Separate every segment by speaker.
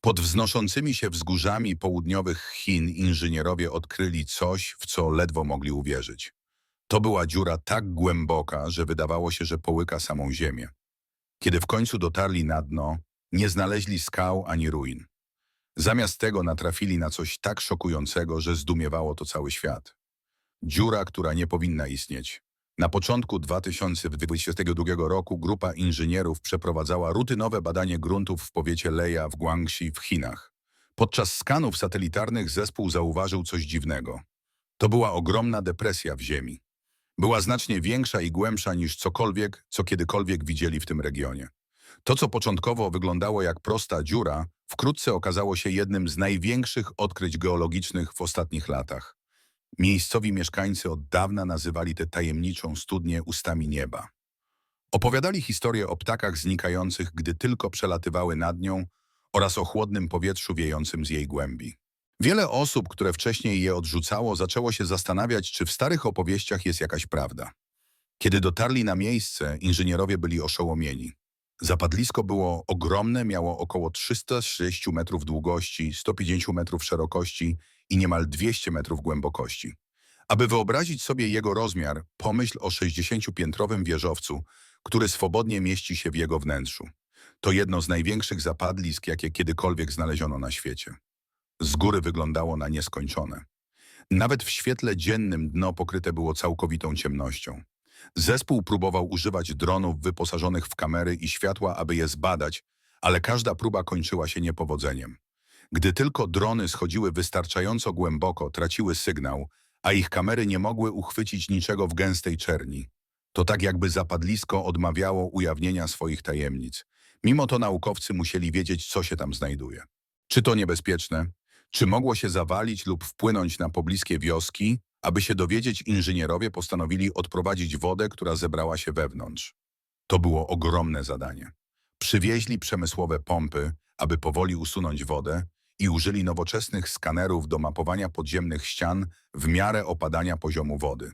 Speaker 1: Pod wznoszącymi się wzgórzami południowych Chin inżynierowie odkryli coś, w co ledwo mogli uwierzyć. To była dziura tak głęboka, że wydawało się, że połyka samą ziemię. Kiedy w końcu dotarli na dno, nie znaleźli skał ani ruin. Zamiast tego natrafili na coś tak szokującego, że zdumiewało to cały świat. Dziura, która nie powinna istnieć. Na początku 2022 roku grupa inżynierów przeprowadzała rutynowe badanie gruntów w powiecie Leja w Guangxi w Chinach. Podczas skanów satelitarnych zespół zauważył coś dziwnego. To była ogromna depresja w ziemi. Była znacznie większa i głębsza niż cokolwiek, co kiedykolwiek widzieli w tym regionie. To, co początkowo wyglądało jak prosta dziura, wkrótce okazało się jednym z największych odkryć geologicznych w ostatnich latach. Miejscowi mieszkańcy od dawna nazywali tę tajemniczą studnię ustami nieba. Opowiadali historie o ptakach znikających, gdy tylko przelatywały nad nią oraz o chłodnym powietrzu wiejącym z jej głębi. Wiele osób, które wcześniej je odrzucało, zaczęło się zastanawiać, czy w starych opowieściach jest jakaś prawda. Kiedy dotarli na miejsce, inżynierowie byli oszołomieni. Zapadlisko było ogromne, miało około 306 metrów długości, 150 metrów szerokości i niemal 200 metrów głębokości. Aby wyobrazić sobie jego rozmiar, pomyśl o 60-piętrowym wieżowcu, który swobodnie mieści się w jego wnętrzu. To jedno z największych zapadlisk, jakie kiedykolwiek znaleziono na świecie. Z góry wyglądało na nieskończone. Nawet w świetle dziennym dno pokryte było całkowitą ciemnością. Zespół próbował używać dronów wyposażonych w kamery i światła, aby je zbadać, ale każda próba kończyła się niepowodzeniem. Gdy tylko drony schodziły wystarczająco głęboko, traciły sygnał, a ich kamery nie mogły uchwycić niczego w gęstej czerni. To tak jakby zapadlisko odmawiało ujawnienia swoich tajemnic. Mimo to naukowcy musieli wiedzieć, co się tam znajduje. Czy to niebezpieczne? Czy mogło się zawalić lub wpłynąć na pobliskie wioski? Aby się dowiedzieć, inżynierowie postanowili odprowadzić wodę, która zebrała się wewnątrz. To było ogromne zadanie. Przywieźli przemysłowe pompy, aby powoli usunąć wodę i użyli nowoczesnych skanerów do mapowania podziemnych ścian w miarę opadania poziomu wody.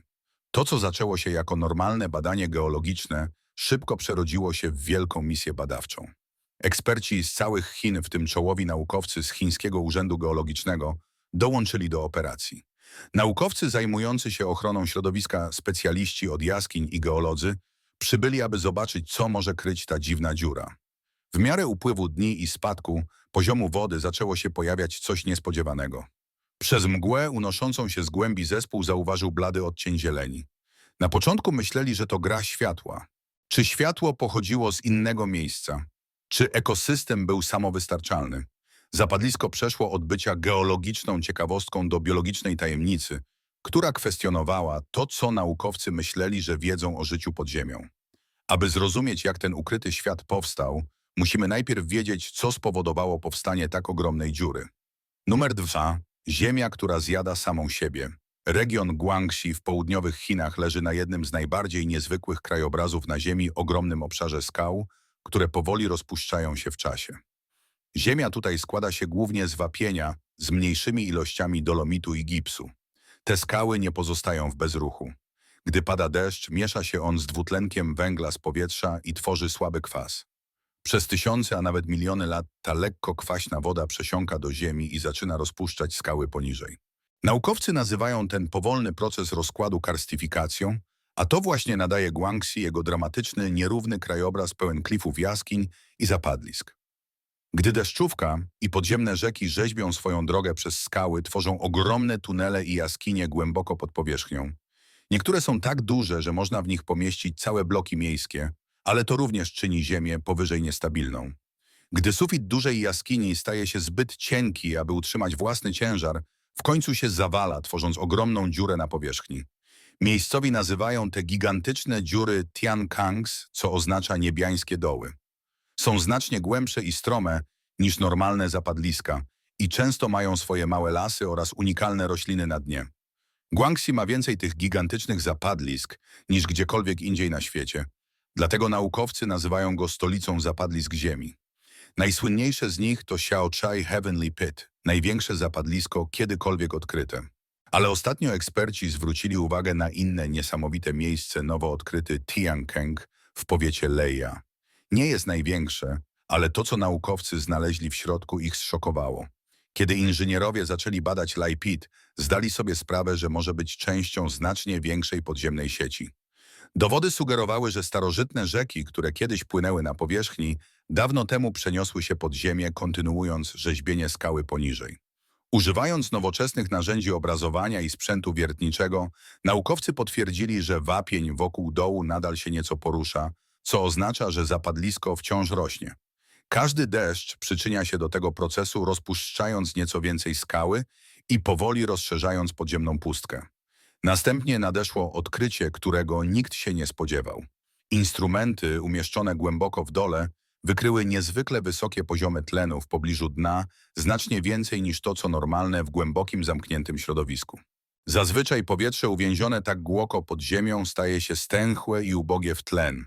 Speaker 1: To, co zaczęło się jako normalne badanie geologiczne, szybko przerodziło się w wielką misję badawczą. Eksperci z całych Chin, w tym czołowi naukowcy z Chińskiego Urzędu Geologicznego, dołączyli do operacji. Naukowcy zajmujący się ochroną środowiska, specjaliści od jaskiń i geolodzy przybyli, aby zobaczyć, co może kryć ta dziwna dziura. W miarę upływu dni i spadku poziomu wody zaczęło się pojawiać coś niespodziewanego. Przez mgłę unoszącą się z głębi zespół zauważył blady odcień zieleni. Na początku myśleli, że to gra światła. Czy światło pochodziło z innego miejsca? Czy ekosystem był samowystarczalny? Zapadlisko przeszło od bycia geologiczną ciekawostką do biologicznej tajemnicy, która kwestionowała to, co naukowcy myśleli, że wiedzą o życiu pod ziemią. Aby zrozumieć, jak ten ukryty świat powstał, musimy najpierw wiedzieć, co spowodowało powstanie tak ogromnej dziury. Numer dwa. Ziemia, która zjada samą siebie. Region Guangxi w południowych Chinach leży na jednym z najbardziej niezwykłych krajobrazów na Ziemi, ogromnym obszarze skał, które powoli rozpuszczają się w czasie. Ziemia tutaj składa się głównie z wapienia z mniejszymi ilościami dolomitu i gipsu. Te skały nie pozostają w bezruchu. Gdy pada deszcz, miesza się on z dwutlenkiem węgla z powietrza i tworzy słaby kwas. Przez tysiące, a nawet miliony lat ta lekko kwaśna woda przesiąka do ziemi i zaczyna rozpuszczać skały poniżej. Naukowcy nazywają ten powolny proces rozkładu karstyfikacją, a to właśnie nadaje Guangxi jego dramatyczny, nierówny krajobraz pełen klifów jaskiń i zapadlisk. Gdy deszczówka i podziemne rzeki rzeźbią swoją drogę przez skały, tworzą ogromne tunele i jaskinie głęboko pod powierzchnią. Niektóre są tak duże, że można w nich pomieścić całe bloki miejskie, ale to również czyni ziemię powyżej niestabilną. Gdy sufit dużej jaskini staje się zbyt cienki, aby utrzymać własny ciężar, w końcu się zawala, tworząc ogromną dziurę na powierzchni. Miejscowi nazywają te gigantyczne dziury Tiankangs, co oznacza niebiańskie doły. Są znacznie głębsze i strome niż normalne zapadliska i często mają swoje małe lasy oraz unikalne rośliny na dnie. Guangxi ma więcej tych gigantycznych zapadlisk niż gdziekolwiek indziej na świecie, dlatego naukowcy nazywają go stolicą zapadlisk Ziemi. Najsłynniejsze z nich to Xiaochai Heavenly Pit, największe zapadlisko kiedykolwiek odkryte. Ale ostatnio eksperci zwrócili uwagę na inne niesamowite miejsce nowo odkryty Tiankeng w powiecie Leia. Nie jest największe, Ale to, co naukowcy znaleźli w środku, ich zszokowało. Kiedy inżynierowie zaczęli badać Lajpit, zdali sobie sprawę, że może być częścią znacznie większej podziemnej sieci. Dowody sugerowały, że starożytne rzeki, które kiedyś płynęły na powierzchni, dawno temu przeniosły się pod ziemię, kontynuując rzeźbienie skały poniżej. Używając nowoczesnych narzędzi obrazowania i sprzętu wiertniczego, naukowcy potwierdzili, że wapień wokół dołu nadal się nieco porusza, co oznacza, że zapadlisko wciąż rośnie. Każdy deszcz przyczynia się do tego procesu, rozpuszczając nieco więcej skały i powoli rozszerzając podziemną pustkę. Następnie nadeszło odkrycie, którego nikt się nie spodziewał. Instrumenty umieszczone głęboko w dole wykryły niezwykle wysokie poziomy tlenu w pobliżu dna, znacznie więcej niż to, co normalne w głębokim, zamkniętym środowisku. Zazwyczaj powietrze uwięzione tak głęboko pod ziemią staje się stęchłe i ubogie w tlen.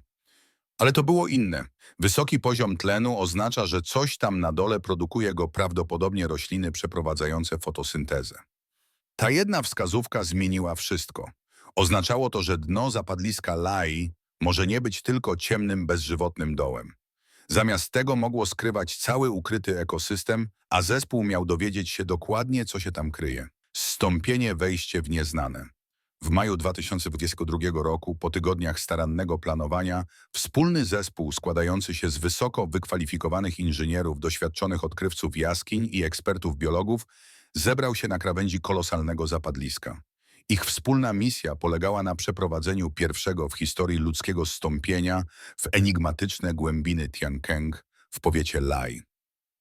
Speaker 1: Ale to było inne. Wysoki poziom tlenu oznacza, że coś tam na dole produkuje go prawdopodobnie rośliny przeprowadzające fotosyntezę. Ta jedna wskazówka zmieniła wszystko. Oznaczało to, że dno zapadliska Lai może nie być tylko ciemnym, bezżywotnym dołem. Zamiast tego mogło skrywać cały ukryty ekosystem, a zespół miał dowiedzieć się dokładnie, co się tam kryje. Stąpienie wejście w nieznane. W maju 2022 roku, po tygodniach starannego planowania, wspólny zespół składający się z wysoko wykwalifikowanych inżynierów, doświadczonych odkrywców jaskiń i ekspertów biologów zebrał się na krawędzi kolosalnego zapadliska. Ich wspólna misja polegała na przeprowadzeniu pierwszego w historii ludzkiego stąpienia w enigmatyczne głębiny Tiankeng w powiecie Lai.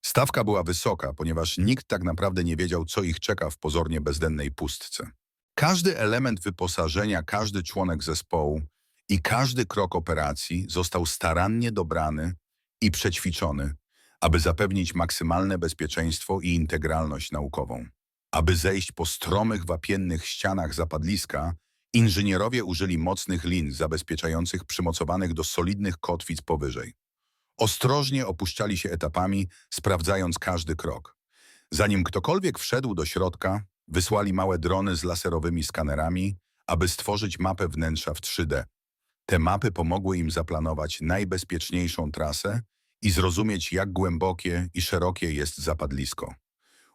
Speaker 1: Stawka była wysoka, ponieważ nikt tak naprawdę nie wiedział, co ich czeka w pozornie bezdennej pustce. Każdy element wyposażenia, każdy członek zespołu i każdy krok operacji został starannie dobrany i przećwiczony, aby zapewnić maksymalne bezpieczeństwo i integralność naukową. Aby zejść po stromych, wapiennych ścianach zapadliska, inżynierowie użyli mocnych lin zabezpieczających przymocowanych do solidnych kotwic powyżej. Ostrożnie opuszczali się etapami, sprawdzając każdy krok. Zanim ktokolwiek wszedł do środka, wysłali małe drony z laserowymi skanerami, aby stworzyć mapę wnętrza w 3D. Te mapy pomogły im zaplanować najbezpieczniejszą trasę i zrozumieć, jak głębokie i szerokie jest zapadlisko.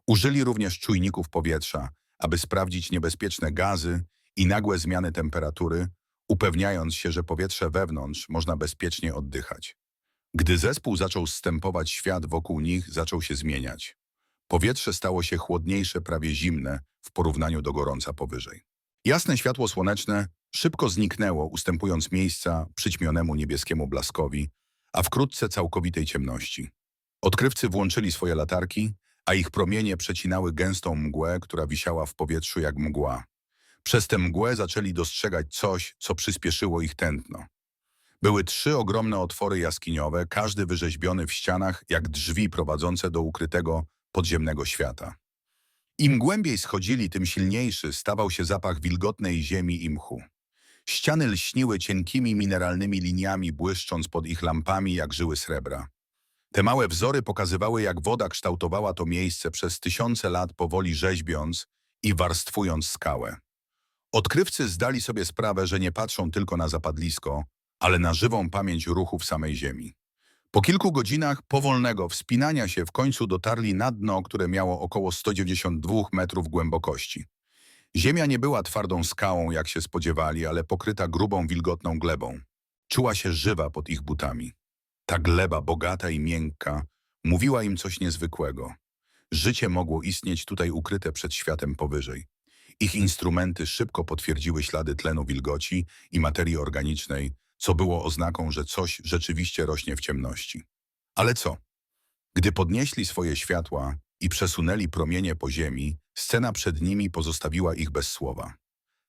Speaker 1: Użyli również czujników powietrza, aby sprawdzić niebezpieczne gazy i nagłe zmiany temperatury, upewniając się, że powietrze wewnątrz można bezpiecznie oddychać. Gdy zespół zaczął zstępować świat wokół nich, zaczął się zmieniać. Powietrze stało się chłodniejsze, prawie zimne w porównaniu do gorąca powyżej. Jasne światło słoneczne szybko zniknęło, ustępując miejsca przyćmionemu niebieskiemu blaskowi, a wkrótce całkowitej ciemności. Odkrywcy włączyli swoje latarki, a ich promienie przecinały gęstą mgłę, która wisiała w powietrzu jak mgła. Przez tę mgłę zaczęli dostrzegać coś, co przyspieszyło ich tętno. Były trzy ogromne otwory jaskiniowe, każdy wyrzeźbiony w ścianach jak drzwi prowadzące do ukrytego podziemnego świata. Im głębiej schodzili, tym silniejszy stawał się zapach wilgotnej ziemi i mchu. Ściany lśniły cienkimi mineralnymi liniami, błyszcząc pod ich lampami jak żyły srebra. Te małe wzory pokazywały, jak woda kształtowała to miejsce przez tysiące lat powoli rzeźbiąc i warstwując skałę. Odkrywcy zdali sobie sprawę, że nie patrzą tylko na zapadlisko, ale na żywą pamięć ruchów samej Ziemi. Po kilku godzinach powolnego wspinania się w końcu dotarli na dno, które miało około 192 metrów głębokości. Ziemia nie była twardą skałą, jak się spodziewali, ale pokryta grubą, wilgotną glebą. Czuła się żywa pod ich butami. Ta gleba, bogata i miękka, mówiła im coś niezwykłego. Życie mogło istnieć tutaj ukryte przed światem powyżej. Ich instrumenty szybko potwierdziły ślady tlenu wilgoci i materii organicznej, co było oznaką, że coś rzeczywiście rośnie w ciemności. Ale co? Gdy podnieśli swoje światła i przesunęli promienie po ziemi, scena przed nimi pozostawiła ich bez słowa.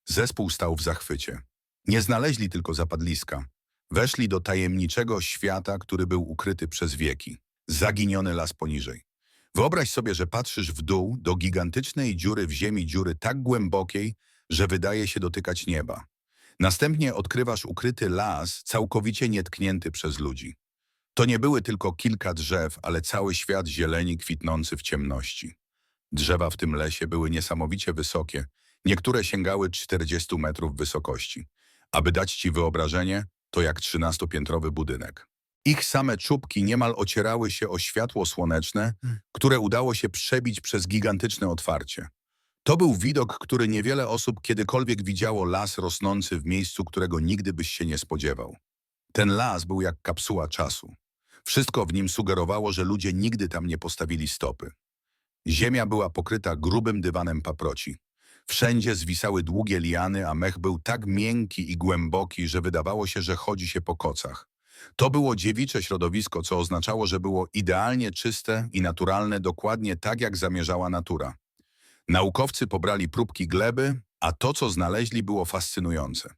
Speaker 1: Zespół stał w zachwycie. Nie znaleźli tylko zapadliska. Weszli do tajemniczego świata, który był ukryty przez wieki. Zaginiony las poniżej. Wyobraź sobie, że patrzysz w dół do gigantycznej dziury w ziemi, dziury tak głębokiej, że wydaje się dotykać nieba. Następnie odkrywasz ukryty las, całkowicie nietknięty przez ludzi. To nie były tylko kilka drzew, ale cały świat zieleni kwitnący w ciemności. Drzewa w tym lesie były niesamowicie wysokie, niektóre sięgały 40 metrów wysokości. Aby dać ci wyobrażenie, to jak trzynastopiętrowy budynek. Ich same czubki niemal ocierały się o światło słoneczne, które udało się przebić przez gigantyczne otwarcie. To był widok, który niewiele osób kiedykolwiek widziało las rosnący w miejscu, którego nigdy byś się nie spodziewał. Ten las był jak kapsuła czasu. Wszystko w nim sugerowało, że ludzie nigdy tam nie postawili stopy. Ziemia była pokryta grubym dywanem paproci. Wszędzie zwisały długie liany, a mech był tak miękki i głęboki, że wydawało się, że chodzi się po kocach. To było dziewicze środowisko, co oznaczało, że było idealnie czyste i naturalne, dokładnie tak, jak zamierzała natura. Naukowcy pobrali próbki gleby, a to, co znaleźli, było fascynujące.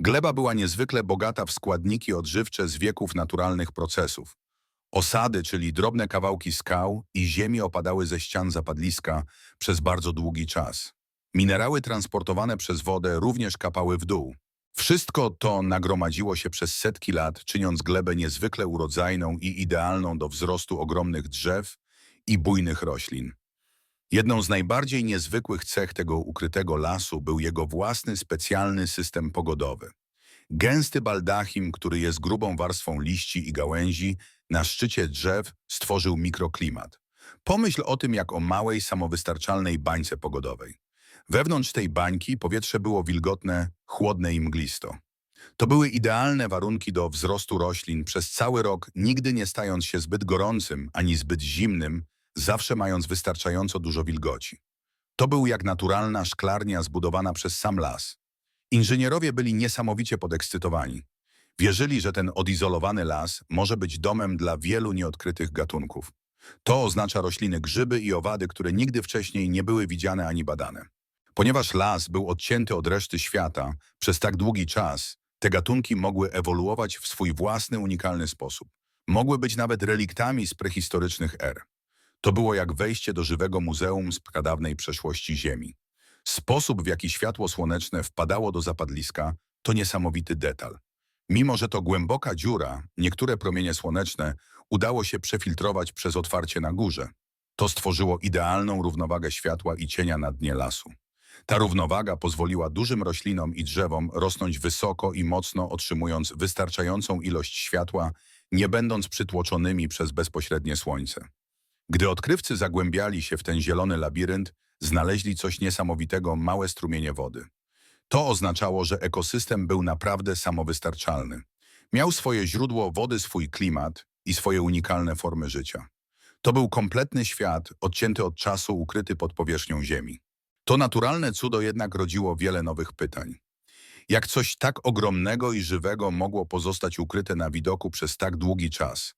Speaker 1: Gleba była niezwykle bogata w składniki odżywcze z wieków naturalnych procesów. Osady, czyli drobne kawałki skał i ziemi opadały ze ścian zapadliska przez bardzo długi czas. Minerały transportowane przez wodę również kapały w dół. Wszystko to nagromadziło się przez setki lat, czyniąc glebę niezwykle urodzajną i idealną do wzrostu ogromnych drzew i bujnych roślin. Jedną z najbardziej niezwykłych cech tego ukrytego lasu był jego własny specjalny system pogodowy. Gęsty baldachim, który jest grubą warstwą liści i gałęzi, na szczycie drzew stworzył mikroklimat. Pomyśl o tym jak o małej, samowystarczalnej bańce pogodowej. Wewnątrz tej bańki powietrze było wilgotne, chłodne i mglisto. To były idealne warunki do wzrostu roślin przez cały rok, nigdy nie stając się zbyt gorącym ani zbyt zimnym, zawsze mając wystarczająco dużo wilgoci. To był jak naturalna szklarnia zbudowana przez sam las. Inżynierowie byli niesamowicie podekscytowani. Wierzyli, że ten odizolowany las może być domem dla wielu nieodkrytych gatunków. To oznacza rośliny grzyby i owady, które nigdy wcześniej nie były widziane ani badane. Ponieważ las był odcięty od reszty świata przez tak długi czas, te gatunki mogły ewoluować w swój własny, unikalny sposób. Mogły być nawet reliktami z prehistorycznych er. To było jak wejście do żywego muzeum z pradawnej przeszłości Ziemi. Sposób, w jaki światło słoneczne wpadało do zapadliska, to niesamowity detal. Mimo, że to głęboka dziura, niektóre promienie słoneczne udało się przefiltrować przez otwarcie na górze. To stworzyło idealną równowagę światła i cienia na dnie lasu. Ta równowaga pozwoliła dużym roślinom i drzewom rosnąć wysoko i mocno, otrzymując wystarczającą ilość światła, nie będąc przytłoczonymi przez bezpośrednie słońce. Gdy odkrywcy zagłębiali się w ten zielony labirynt, znaleźli coś niesamowitego, małe strumienie wody. To oznaczało, że ekosystem był naprawdę samowystarczalny. Miał swoje źródło wody, swój klimat i swoje unikalne formy życia. To był kompletny świat, odcięty od czasu, ukryty pod powierzchnią Ziemi. To naturalne cudo jednak rodziło wiele nowych pytań. Jak coś tak ogromnego i żywego mogło pozostać ukryte na widoku przez tak długi czas?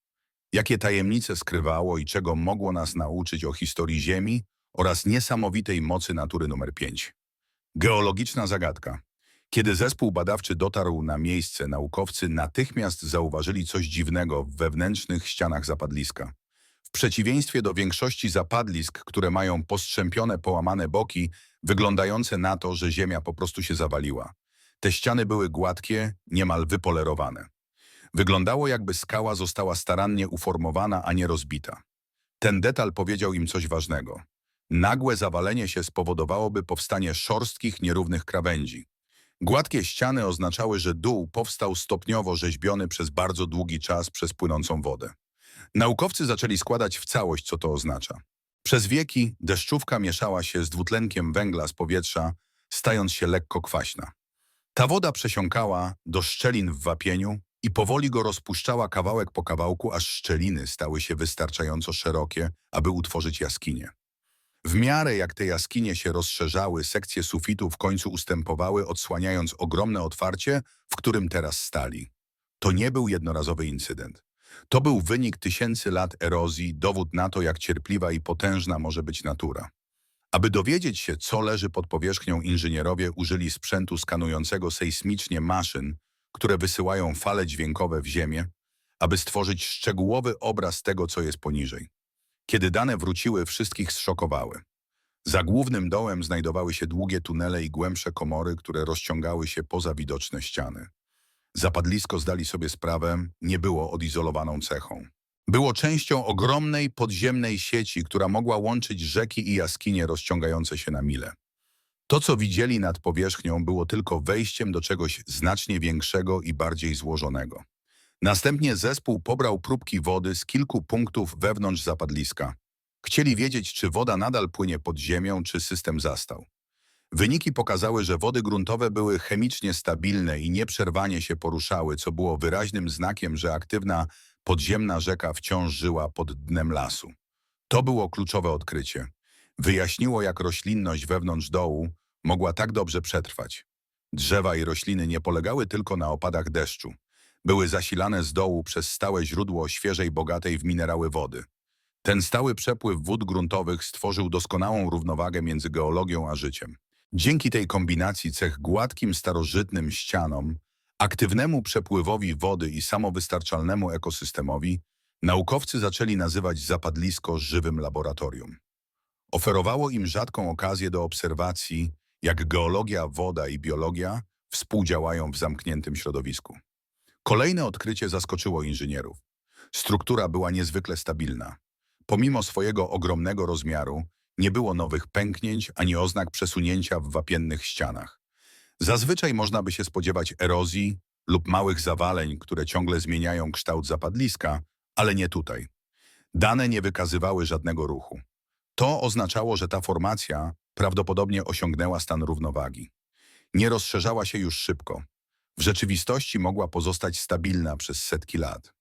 Speaker 1: Jakie tajemnice skrywało i czego mogło nas nauczyć o historii Ziemi oraz niesamowitej mocy natury numer 5? Geologiczna zagadka. Kiedy zespół badawczy dotarł na miejsce, naukowcy natychmiast zauważyli coś dziwnego w wewnętrznych ścianach zapadliska. W przeciwieństwie do większości zapadlisk, które mają postrzępione, połamane boki, wyglądające na to, że ziemia po prostu się zawaliła. Te ściany były gładkie, niemal wypolerowane. Wyglądało jakby skała została starannie uformowana, a nie rozbita. Ten detal powiedział im coś ważnego. Nagłe zawalenie się spowodowałoby powstanie szorstkich, nierównych krawędzi. Gładkie ściany oznaczały, że dół powstał stopniowo rzeźbiony przez bardzo długi czas przez płynącą wodę. Naukowcy zaczęli składać w całość, co to oznacza. Przez wieki deszczówka mieszała się z dwutlenkiem węgla z powietrza, stając się lekko kwaśna. Ta woda przesiąkała do szczelin w wapieniu i powoli go rozpuszczała kawałek po kawałku, aż szczeliny stały się wystarczająco szerokie, aby utworzyć jaskinie. W miarę jak te jaskinie się rozszerzały, sekcje sufitu w końcu ustępowały, odsłaniając ogromne otwarcie, w którym teraz stali. To nie był jednorazowy incydent. To był wynik tysięcy lat erozji, dowód na to, jak cierpliwa i potężna może być natura. Aby dowiedzieć się, co leży pod powierzchnią, inżynierowie użyli sprzętu skanującego sejsmicznie maszyn, które wysyłają fale dźwiękowe w ziemię, aby stworzyć szczegółowy obraz tego, co jest poniżej. Kiedy dane wróciły, wszystkich zszokowały. Za głównym dołem znajdowały się długie tunele i głębsze komory, które rozciągały się poza widoczne ściany. Zapadlisko zdali sobie sprawę, nie było odizolowaną cechą. Było częścią ogromnej podziemnej sieci, która mogła łączyć rzeki i jaskinie rozciągające się na mile. To, co widzieli nad powierzchnią, było tylko wejściem do czegoś znacznie większego i bardziej złożonego. Następnie zespół pobrał próbki wody z kilku punktów wewnątrz zapadliska. Chcieli wiedzieć, czy woda nadal płynie pod ziemią, czy system zastał. Wyniki pokazały, że wody gruntowe były chemicznie stabilne i nieprzerwanie się poruszały, co było wyraźnym znakiem, że aktywna podziemna rzeka wciąż żyła pod dnem lasu. To było kluczowe odkrycie. Wyjaśniło, jak roślinność wewnątrz dołu mogła tak dobrze przetrwać. Drzewa i rośliny nie polegały tylko na opadach deszczu. Były zasilane z dołu przez stałe źródło świeżej, bogatej w minerały wody. Ten stały przepływ wód gruntowych stworzył doskonałą równowagę między geologią a życiem. Dzięki tej kombinacji cech gładkim, starożytnym ścianom, aktywnemu przepływowi wody i samowystarczalnemu ekosystemowi, naukowcy zaczęli nazywać zapadlisko żywym laboratorium. Oferowało im rzadką okazję do obserwacji, jak geologia, woda i biologia współdziałają w zamkniętym środowisku. Kolejne odkrycie zaskoczyło inżynierów. Struktura była niezwykle stabilna. Pomimo swojego ogromnego rozmiaru, nie było nowych pęknięć ani oznak przesunięcia w wapiennych ścianach. Zazwyczaj można by się spodziewać erozji lub małych zawaleń, które ciągle zmieniają kształt zapadliska, ale nie tutaj. Dane nie wykazywały żadnego ruchu. To oznaczało, że ta formacja prawdopodobnie osiągnęła stan równowagi. Nie rozszerzała się już szybko. W rzeczywistości mogła pozostać stabilna przez setki lat.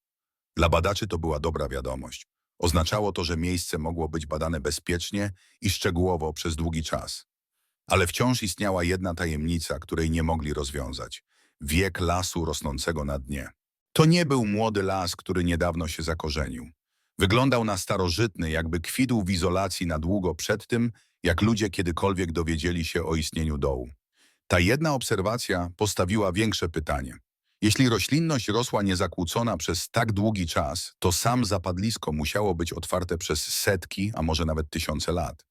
Speaker 1: Dla badaczy to była dobra wiadomość. Oznaczało to, że miejsce mogło być badane bezpiecznie i szczegółowo przez długi czas. Ale wciąż istniała jedna tajemnica, której nie mogli rozwiązać. Wiek lasu rosnącego na dnie. To nie był młody las, który niedawno się zakorzenił. Wyglądał na starożytny, jakby kwitł w izolacji na długo przed tym, jak ludzie kiedykolwiek dowiedzieli się o istnieniu dołu. Ta jedna obserwacja postawiła większe pytanie. Jeśli roślinność rosła niezakłócona przez tak długi czas, to sam zapadlisko musiało być otwarte przez setki, a może nawet tysiące lat.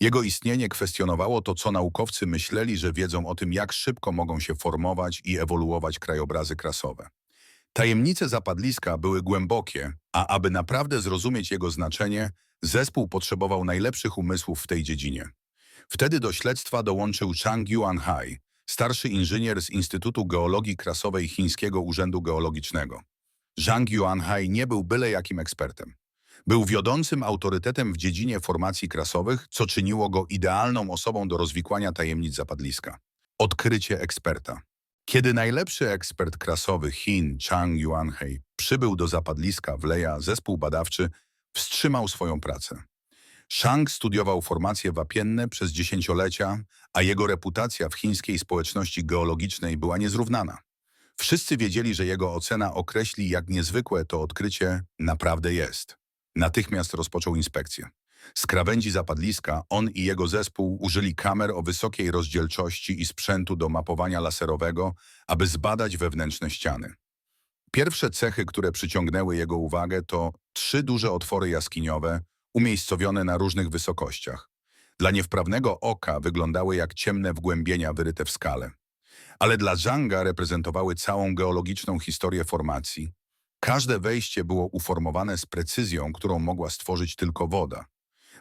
Speaker 1: Jego istnienie kwestionowało to, co naukowcy myśleli, że wiedzą o tym, jak szybko mogą się formować i ewoluować krajobrazy krasowe. Tajemnice zapadliska były głębokie, a aby naprawdę zrozumieć jego znaczenie, zespół potrzebował najlepszych umysłów w tej dziedzinie. Wtedy do śledztwa dołączył Chang Yuanhai, starszy inżynier z Instytutu Geologii Krasowej Chińskiego Urzędu Geologicznego. Zhang Yuanhai nie był byle jakim ekspertem. Był wiodącym autorytetem w dziedzinie formacji krasowych, co czyniło go idealną osobą do rozwikłania tajemnic zapadliska. Odkrycie eksperta. Kiedy najlepszy ekspert krasowy Chin, Chang Yuanhei, przybył do zapadliska w Leja, zespół badawczy wstrzymał swoją pracę. Shang studiował formacje wapienne przez dziesięciolecia, a jego reputacja w chińskiej społeczności geologicznej była niezrównana. Wszyscy wiedzieli, że jego ocena określi, jak niezwykłe to odkrycie naprawdę jest. Natychmiast rozpoczął inspekcję. Z krawędzi zapadliska on i jego zespół użyli kamer o wysokiej rozdzielczości i sprzętu do mapowania laserowego, aby zbadać wewnętrzne ściany. Pierwsze cechy, które przyciągnęły jego uwagę, to trzy duże otwory jaskiniowe, umiejscowione na różnych wysokościach. Dla niewprawnego oka wyglądały jak ciemne wgłębienia wyryte w skale. Ale dla Zhanga reprezentowały całą geologiczną historię formacji. Każde wejście było uformowane z precyzją, którą mogła stworzyć tylko woda.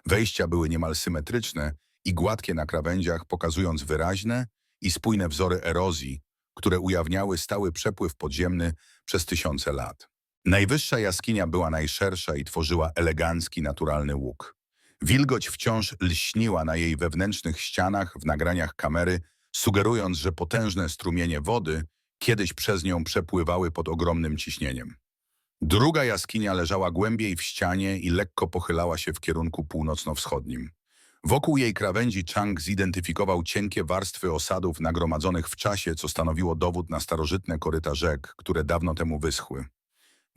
Speaker 1: Wejścia były niemal symetryczne i gładkie na krawędziach, pokazując wyraźne i spójne wzory erozji, które ujawniały stały przepływ podziemny przez tysiące lat. Najwyższa jaskinia była najszersza i tworzyła elegancki, naturalny łuk. Wilgoć wciąż lśniła na jej wewnętrznych ścianach w nagraniach kamery, sugerując, że potężne strumienie wody kiedyś przez nią przepływały pod ogromnym ciśnieniem. Druga jaskinia leżała głębiej w ścianie i lekko pochylała się w kierunku północno-wschodnim. Wokół jej krawędzi Chang zidentyfikował cienkie warstwy osadów nagromadzonych w czasie, co stanowiło dowód na starożytne koryta rzek, które dawno temu wyschły.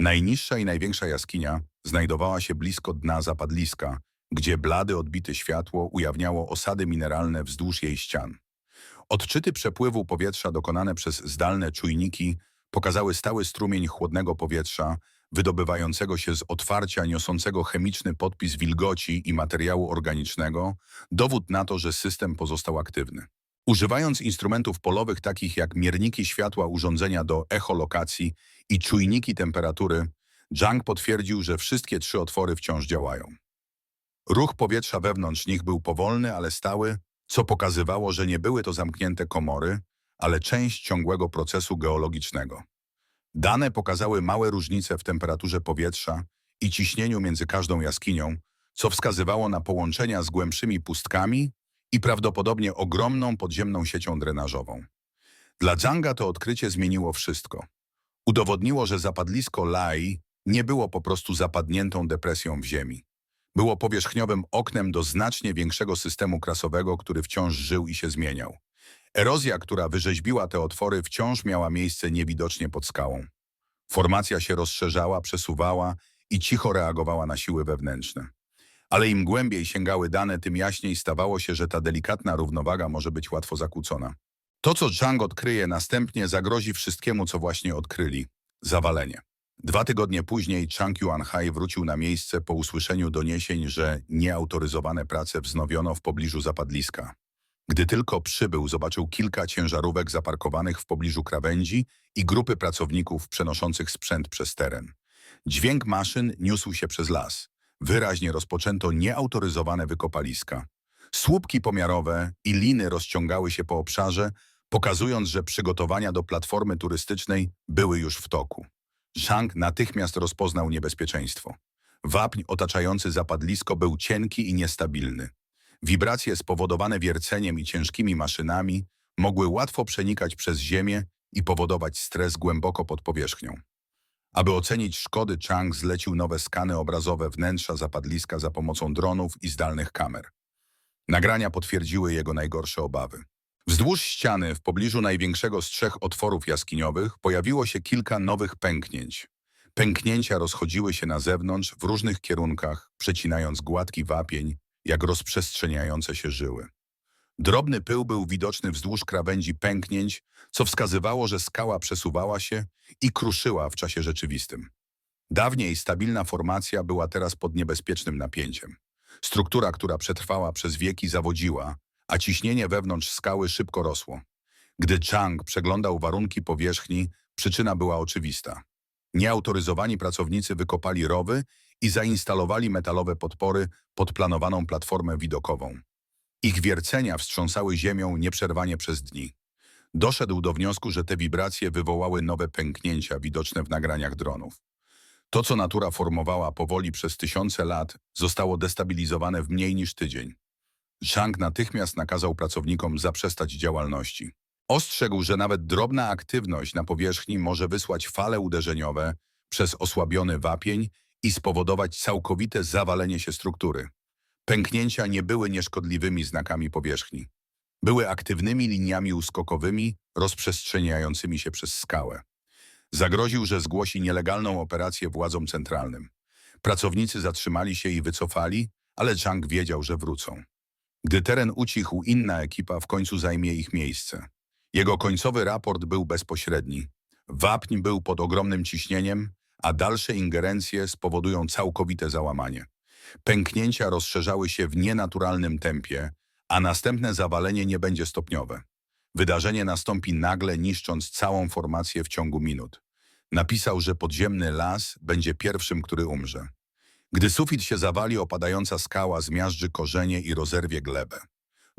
Speaker 1: Najniższa i największa jaskinia znajdowała się blisko dna zapadliska, gdzie blady odbite światło ujawniało osady mineralne wzdłuż jej ścian. Odczyty przepływu powietrza dokonane przez zdalne czujniki pokazały stały strumień chłodnego powietrza wydobywającego się z otwarcia niosącego chemiczny podpis wilgoci i materiału organicznego, dowód na to, że system pozostał aktywny. Używając instrumentów polowych takich jak mierniki światła urządzenia do echolokacji i czujniki temperatury, Zhang potwierdził, że wszystkie trzy otwory wciąż działają. Ruch powietrza wewnątrz nich był powolny, ale stały, co pokazywało, że nie były to zamknięte komory, ale część ciągłego procesu geologicznego. Dane pokazały małe różnice w temperaturze powietrza i ciśnieniu między każdą jaskinią, co wskazywało na połączenia z głębszymi pustkami i prawdopodobnie ogromną podziemną siecią drenażową. Dla Zhanga to odkrycie zmieniło wszystko. Udowodniło, że zapadlisko Lai nie było po prostu zapadniętą depresją w ziemi. Było powierzchniowym oknem do znacznie większego systemu krasowego, który wciąż żył i się zmieniał. Erozja, która wyrzeźbiła te otwory, wciąż miała miejsce niewidocznie pod skałą. Formacja się rozszerzała, przesuwała i cicho reagowała na siły wewnętrzne. Ale im głębiej sięgały dane, tym jaśniej stawało się, że ta delikatna równowaga może być łatwo zakłócona. To, co Zhang odkryje następnie, zagrozi wszystkiemu, co właśnie odkryli. Zawalenie. Dwa tygodnie później Chang Yuanhai wrócił na miejsce po usłyszeniu doniesień, że nieautoryzowane prace wznowiono w pobliżu zapadliska. Gdy tylko przybył, zobaczył kilka ciężarówek zaparkowanych w pobliżu krawędzi i grupy pracowników przenoszących sprzęt przez teren. Dźwięk maszyn niósł się przez las. Wyraźnie rozpoczęto nieautoryzowane wykopaliska. Słupki pomiarowe i liny rozciągały się po obszarze, pokazując, że przygotowania do platformy turystycznej były już w toku. Zhang natychmiast rozpoznał niebezpieczeństwo. Wapń otaczający zapadlisko był cienki i niestabilny. Wibracje spowodowane wierceniem i ciężkimi maszynami mogły łatwo przenikać przez ziemię i powodować stres głęboko pod powierzchnią. Aby ocenić szkody, Chang zlecił nowe skany obrazowe wnętrza zapadliska za pomocą dronów i zdalnych kamer. Nagrania potwierdziły jego najgorsze obawy. Wzdłuż ściany, w pobliżu największego z trzech otworów jaskiniowych, pojawiło się kilka nowych pęknięć. Pęknięcia rozchodziły się na zewnątrz w różnych kierunkach, przecinając gładki wapień, jak rozprzestrzeniające się żyły. Drobny pył był widoczny wzdłuż krawędzi pęknięć, co wskazywało, że skała przesuwała się i kruszyła w czasie rzeczywistym. Dawniej stabilna formacja była teraz pod niebezpiecznym napięciem. Struktura, która przetrwała przez wieki, zawodziła, a ciśnienie wewnątrz skały szybko rosło. Gdy Chang przeglądał warunki powierzchni, przyczyna była oczywista. Nieautoryzowani pracownicy wykopali rowy i zainstalowali metalowe podpory pod planowaną platformę widokową. Ich wiercenia wstrząsały ziemią nieprzerwanie przez dni. Doszedł do wniosku, że te wibracje wywołały nowe pęknięcia widoczne w nagraniach dronów. To, co natura formowała powoli przez tysiące lat, zostało destabilizowane w mniej niż tydzień. Zhang natychmiast nakazał pracownikom zaprzestać działalności. Ostrzegł, że nawet drobna aktywność na powierzchni może wysłać fale uderzeniowe przez osłabiony wapień i spowodować całkowite zawalenie się struktury. Pęknięcia nie były nieszkodliwymi znakami powierzchni. Były aktywnymi liniami uskokowymi rozprzestrzeniającymi się przez skałę. Zagroził, że zgłosi nielegalną operację władzom centralnym. Pracownicy zatrzymali się i wycofali, ale Zhang wiedział, że wrócą. Gdy teren ucichł, inna ekipa w końcu zajmie ich miejsce. Jego końcowy raport był bezpośredni. Wapń był pod ogromnym ciśnieniem, a dalsze ingerencje spowodują całkowite załamanie. Pęknięcia rozszerzały się w nienaturalnym tempie, a następne zawalenie nie będzie stopniowe. Wydarzenie nastąpi nagle, niszcząc całą formację w ciągu minut. Napisał, że podziemny las będzie pierwszym, który umrze. Gdy sufit się zawali, opadająca skała zmiażdży korzenie i rozerwie glebę.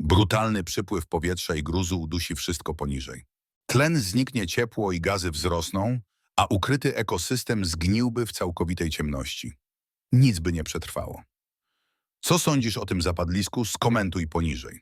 Speaker 1: Brutalny przypływ powietrza i gruzu udusi wszystko poniżej. Tlen zniknie ciepło i gazy wzrosną, a ukryty ekosystem zgniłby w całkowitej ciemności. Nic by nie przetrwało. Co sądzisz o tym zapadlisku? Skomentuj poniżej.